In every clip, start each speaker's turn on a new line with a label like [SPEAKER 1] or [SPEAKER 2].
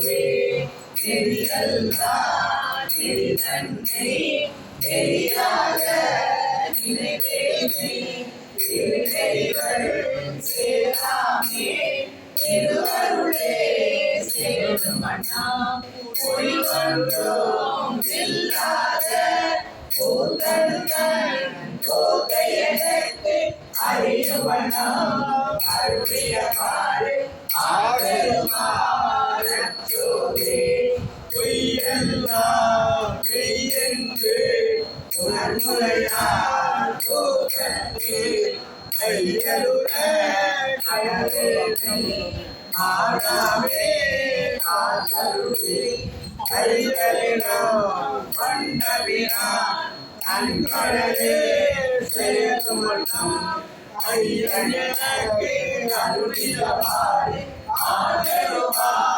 [SPEAKER 1] ஆண்டவரே தெரிதல்வா தெரிதன்னை தெரியாத நினைவேனை திருக்கைகள் சேராமே திருவருளே சேருமண்ணா பொய்வன்றோம் இல்லாத கோதர்தன் கோதையனுக்கு அறியுவனா அருளியவாறு ஆகருமா பெற்றோரே
[SPEAKER 2] பொய்யெல்லாம் மெய்யென்று
[SPEAKER 1] உணர்முறையார் போகத்தே
[SPEAKER 2] கையலுற
[SPEAKER 1] கடலே
[SPEAKER 3] ஆடாமே
[SPEAKER 1] காத்தருளே
[SPEAKER 3] கையலிடம் பண்ணவினா நன்கடலே சேதுமட்டம்
[SPEAKER 2] ஐயனே
[SPEAKER 1] அருளியவாய் ஆதரவாய்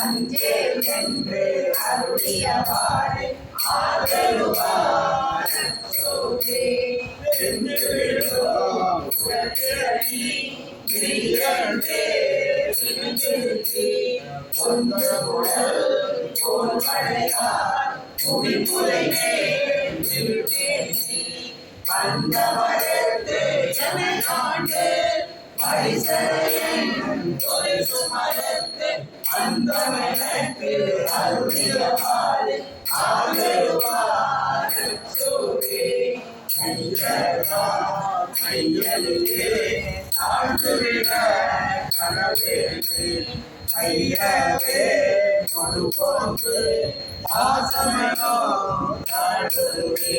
[SPEAKER 1] அஞ்சேல் என்று அருளியவாறு ஆதருவார் ஒன்று உடல் போல் படையார் புவிப்புரை மேல் வந்த வளர்த்து எமை காண்டு பரிசரையன் ஒரு சுமரத்து அந்தமனக்கு அருளியவாறு ஆதருவார் சூரே ஐயரா
[SPEAKER 2] கையலுகே
[SPEAKER 1] தாழ்ந்துவிட கனவேலே
[SPEAKER 3] ஐயவே
[SPEAKER 2] கொடுப்போக்கு ஆசமனோ
[SPEAKER 1] தாழ்ந்துவே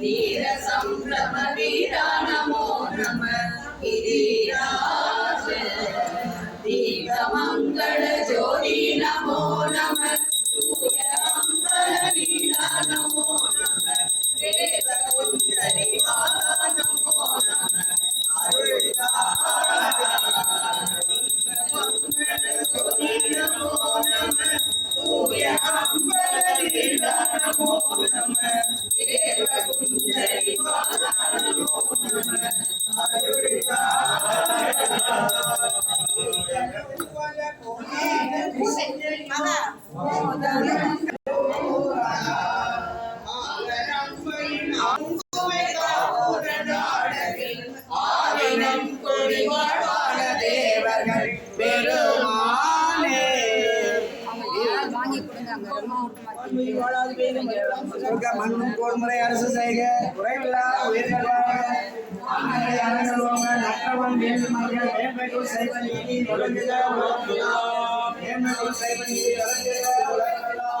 [SPEAKER 1] வீர சம்பிரம வீரா நமோ நம கிரிராஜ தீபமங்கள ஜோதி நமோ நம
[SPEAKER 3] ஆவினம் மண்ணும் அரசு செய்க. குறைவில்லா உலகெல்லாம் உலகெல்லாம்